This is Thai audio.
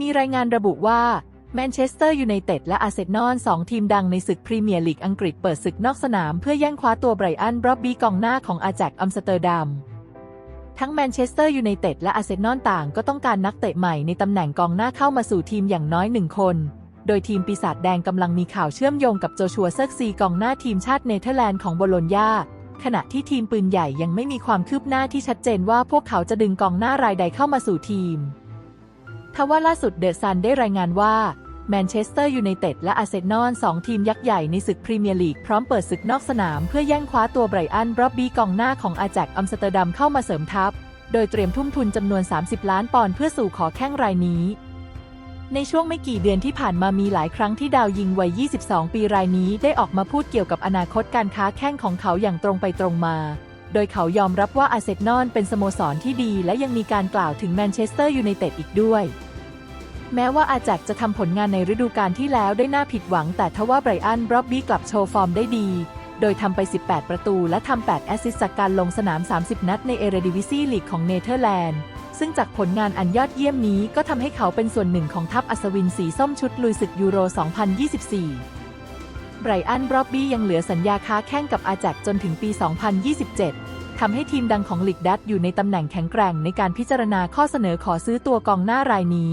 มีรายงานระบุว่าแมนเชสเตอร์ยูไนเต็ดและอาร์เซนอลสองทีมดังในศึกพรีเมียร์ลีกอังกฤษเปิดศึกนอกสนามเพื่อแย่งคว้าตัวไบรอันบรอบบี้กองหน้าของอาแจกอัมสเตอร์ดัมทั้งแมนเชสเตอร์ยูไนเต็ดและอาร์เซนอลต่างก็ต้องการนักเตะใหม่ในตำแหน่งกองหน้าเข้ามาสู่ทีมอย่างน้อยหนึ่งคน โดยทีมปีศาจแดงกำลังมีข่าวเชื่อมโยงกับโจชัวเซิร์ซีกองหน้าทีมชาติเนเธอร์แลนด์ของโบโลญญาขณะที่ทีมปืนใหญ่ยังไม่มีความคืบหน้าที่ชัดเจนว่าพวกเขาจะดึงกองหน้ารายใดเข้ามาสู่ทีม ทว่าล่าสุดเดอะซันได้รายงานว่าแมนเชสเตอร์ยูไนเต็ดและอาร์เซนอลสองทีมยักษ์ใหญ่ในศึกพรีเมียร์ลีกพร้อมเปิดศึกนอกสนาม เพื่อแย่งคว้าตัวไบรอันบรอบบี้กองหน้าของอาแจกอัมสเตอร์ดัมเข้ามาเสริมทัพ โดยเตรียมทุ่มทุนจำนวน 30 ล้านปอนด์เพื่อสู่ขอแข้งรายนี้ ในช่วงไม่กี่เดือนที่ผ่านมามีหลายครั้งที่ดาวยิงวัย 22 ปีรายนี้ได้ออกมาพูดเกี่ยวกับอนาคตการค้าแข้งของเขาอย่างตรงไปตรงมา โดยเขายอมรับว่าอาร์เซนอลเป็นสโมสรที่ดี และยังมีการกล่าวถึงแมนเชสเตอร์ยูไนเต็ดอีกด้วย แม้ว่าอาแจกจะทำผลงานในฤดูกาลที่แล้วได้น่าผิดหวัง แต่ทว่าไบรอันบรอบบี้กลับโชว์ฟอร์มได้ดี โดยทำไป 18 ประตูและทำ 8 แอสซิสต์จากการลงสนาม 30 นัดในเอเรดิวิซีลีกของเนเธอร์แลนด์ ซึ่งจากผลงานอันยอดเยี่ยมนี้ก็ทำให้เขาเป็นส่วนหนึ่งของทัพอัศวินสีส้มชุดลุยศึกยูโร 2024 ไบรอันบรอบบี้ยังเหลือสัญญาค้าแข้งกับอาแจกจนถึงปี 2027ทำให้ทีมดังของลีกดัตอยู่ในตำแหน่งแข็งแกร่งในการพิจารณาข้อเสนอขอซื้อตัวกองหน้ารายนี้